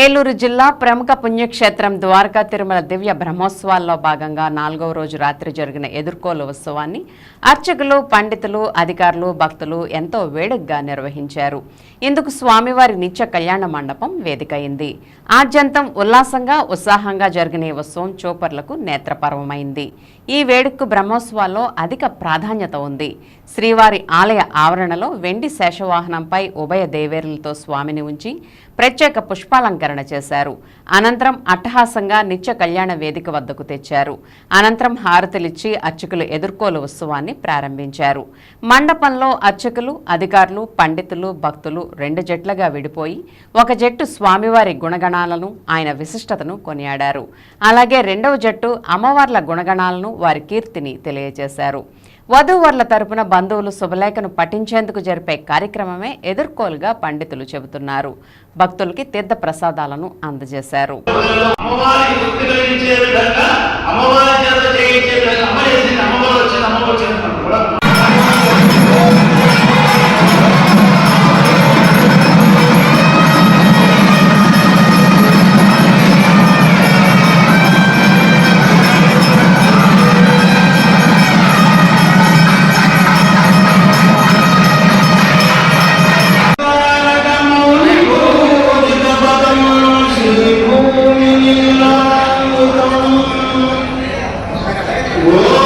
ఏలూరు జిల్లా ప్రముఖ పుణ్యక్షేత్రం ద్వారకా తిరుమల దివ్య బ్రహ్మోత్సవాల్లో భాగంగా నాలుగవ రోజు రాత్రి జరిగిన ఎదుర్కోలు ఉత్సవాన్ని అర్చకులు పండితులు అధికారులు భక్తులు ఎంతో వేడుగ్గా నిర్వహించారు. ఇందుకు స్వామివారి నిత్య కళ్యాణ మండపం వేదికైంది. ఆద్యంతం ఉల్లాసంగా ఉత్సాహంగా జరిగిన ఈ ఉత్సవం చూపర్లకు నేత్రపర్వమైంది. ఈ వేడుకకు బ్రహ్మోత్సవాల్లో అధిక ప్రాధాన్యత ఉంది. శ్రీవారి ఆలయ ఆవరణలో వెండి శేషవాహనంపై ఉభయ దేవేరులతో స్వామిని ఉంచి ప్రత్యేక అలంకరణ చేశారు. అనంతరం అట్టహాసంగా నిత్య కళ్యాణ వేదిక వద్దకు తెచ్చారు. అనంతరం హారతులిచ్చి అర్చకులు ఎదుర్కోలు ఉత్సవాన్ని ప్రారంభించారు. మండపంలో అర్చకులు అధికారులు పండితులు భక్తులు రెండు జట్లుగా విడిపోయి ఒక జట్టు స్వామివారి గుణగణాలను ఆయన విశిష్టతను కొనియాడారు. అలాగే రెండవ జట్టు అమ్మవార్ల గుణగణాలను వారి కీర్తిని తెలియజేశారు. వధూవరుల తరపున బంధువులు శుభలేఖను పఠించేందుకు జరిపే కార్యక్రమమే ఎదుర్కోలుగా పండితులు చెబుతున్నారు. భక్తులకి తీర్థ ప్రసాదాలను అందజేశారు అమ్మవారి ఓ